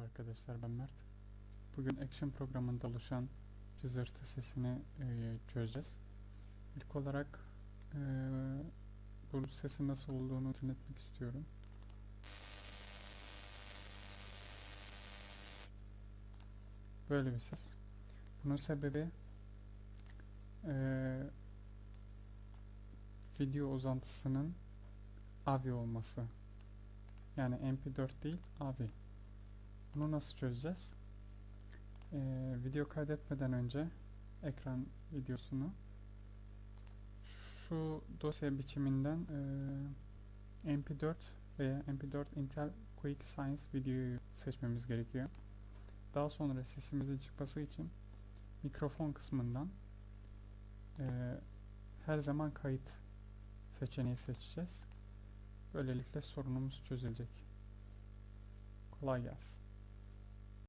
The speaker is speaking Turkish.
arkadaşlar ben Mert. Bugün Action programında oluşan cızırtı sesini e, çözeceğiz. İlk olarak e, bu sesin nasıl olduğunu etmek istiyorum. Böyle bir ses. Bunun sebebi e, video uzantısının AVI olması. Yani MP4 değil AVI. Bunu nasıl çözeceğiz? Ee, video kaydetmeden önce ekran videosunu şu dosya biçiminden e, MP4 veya MP4 Intel Quick Science videoyu seçmemiz gerekiyor. Daha sonra sesimizin çıkması için mikrofon kısmından e, her zaman kayıt seçeneği seçeceğiz. Böylelikle sorunumuz çözülecek. Kolay gelsin.